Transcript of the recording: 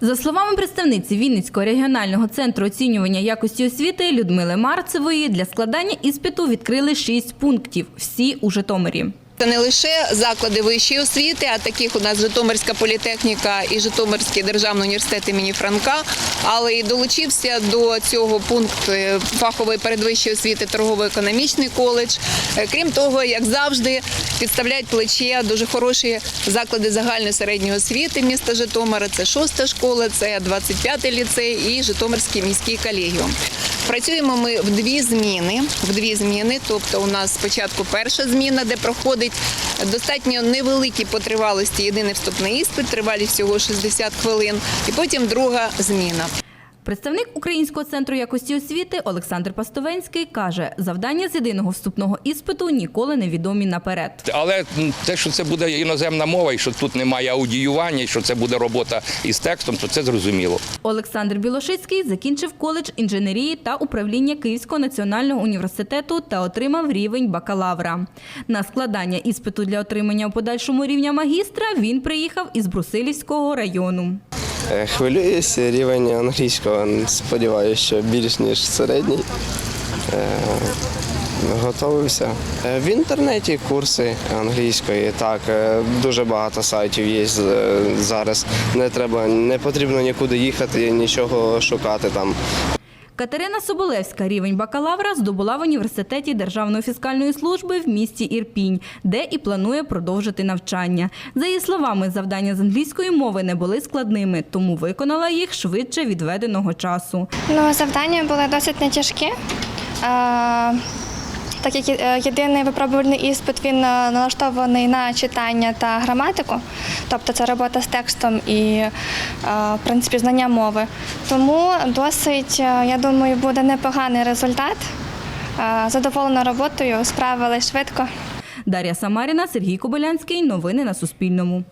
За словами представниці Вінницького регіонального центру оцінювання якості освіти Людмили Марцевої, для складання іспиту відкрили шість пунктів. Всі у Житомирі. Це не лише заклади вищої освіти, а таких у нас Житомирська політехніка і Житомирський державний університет імені Франка, але і долучився до цього пункт е, фахової передвищої освіти торгово-економічний коледж. Е, Крім того, як завжди, підставляють плече дуже хороші заклади загальної середньої освіти міста Житомира. Це шоста школа, це 25-й ліцей і Житомирський міський колегіум. Працюємо ми в дві зміни. В дві зміни. Тобто, у нас спочатку перша зміна, де проходить достатньо невеликі по тривалості єдиний вступний іспит, тривалість всього 60 хвилин, і потім друга зміна. Представник Українського центру якості освіти Олександр Пастовенський каже, завдання з єдиного вступного іспиту ніколи не відомі наперед. Але те, що це буде іноземна мова, і що тут немає аудіювання, і що це буде робота із текстом, то це зрозуміло. Олександр Білошицький закінчив коледж інженерії та управління Київського національного університету та отримав рівень бакалавра. На складання іспиту для отримання у подальшому рівня магістра він приїхав із Брусилівського району. Е, Хвилююся, рівень англійського сподіваюся, що більш ніж середній. Е, Готовився. Е, В інтернеті курси англійської. Так, дуже багато сайтів є зараз. Не треба, не потрібно нікуди їхати, нічого шукати там. Катерина Соболевська рівень бакалавра здобула в університеті Державної фіскальної служби в місті Ірпінь, де і планує продовжити навчання. За її словами, завдання з англійської мови не були складними, тому виконала їх швидше відведеного часу. Ну, завдання були досить нетяжкі. Так як е, єдиний випробувальний іспит він е, налаштований на читання та граматику, тобто це робота з текстом і е, в принципі знання мови. Тому досить, я думаю, буде непоганий результат. Задоволена роботою, справилась швидко. Дар'я Самаріна, Сергій Кобилянський. Новини на Суспільному.